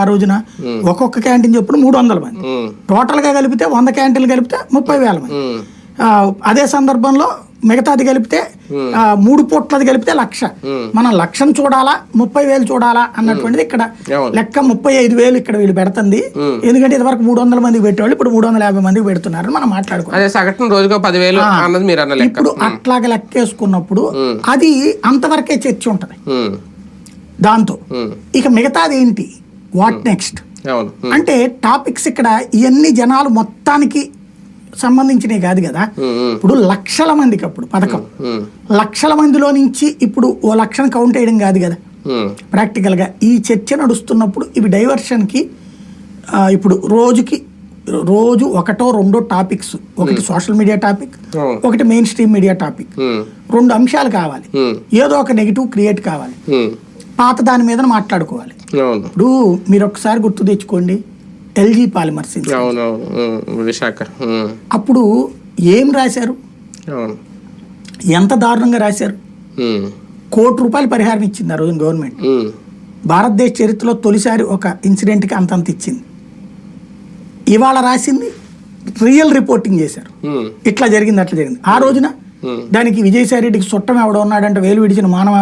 ఆ రోజున ఒక్కొక్క క్యాంటీన్ చొప్పున మూడు వందల మంది. ఉమ్, టోటల్గా కలిపితే వంద క్యాంటీన్లు కలిపితే ముప్పై వేల మంది అదే సందర్భంలో మిగతాది కలిపితే మూడు పూట్లది కలిపితే లక్ష. మనం లక్షం చూడాలా ముప్పై వేలు చూడాలా అన్నటువంటిది ఇక్కడ. లెక్క ముప్పై ఐదు వేలు ఇక్కడ వీళ్ళు పెడుతుంది. ఎందుకంటే ఇదివరకు మూడు వందల మందికి పెట్టేవాళ్ళు ఇప్పుడు మూడు వందల యాభై మందికి పెడుతున్నారని మనం మాట్లాడుకోవాలి ఇప్పుడు అట్లాగే లెక్కేసుకున్నప్పుడు అది అంతవరకే చర్చ ఉంటది. దాంతో ఇక మిగతాది ఏంటి వాట్ నెక్స్ట్ అంటే టాపిక్స్ ఇక్కడ ఇవన్నీ జనాలు మొత్తానికి సంబంధించినవి కాదు కదా. ఇప్పుడు లక్షల మందికి అప్పుడు పథకం. లక్షల మందిలో నుంచి ఇప్పుడు ఓ లక్షను కౌంట్ చేయడం కాదు కదా. ప్రాక్టికల్గా ఈ చర్చ నడుస్తున్నప్పుడు ఇవి డైవర్షన్కి ఇప్పుడు రోజుకి రోజు ఒకటో రెండో టాపిక్స్. ఒకటి సోషల్ మీడియా టాపిక్ ఒకటి మెయిన్ స్ట్రీమ్ మీడియా టాపిక్ రెండు అంశాలు కావాలి. ఏదో ఒక నెగిటివ్ క్రియేట్ కావాలి. పాత దాని మీద మాట్లాడుకోవాలి. ఇప్పుడు మీరు ఒకసారి గుర్తు తెచ్చుకోండి. LG Polymers Visakha. అప్పుడు ఏం రాశారు? ఎంత దారుణంగా రాశారు? కోటి రూపాయలు పరిహారం ఇచ్చింది ఆ రోజు గవర్నమెంట్. భారతదేశ చరిత్రలో తొలిసారి ఒక ఇన్సిడెంట్కి అంతంత ఇచ్చింది. ఇవాళ రాసింది రియల్ రిపోర్టింగ్ చేశారు. ఇట్లా జరిగింది అట్లా జరిగింది. ఆ రోజున దానికి విజయసాయి రెడ్డికి చుట్టం ఎవడో ఉన్నాడంటే వేలు విడిచిన మానవ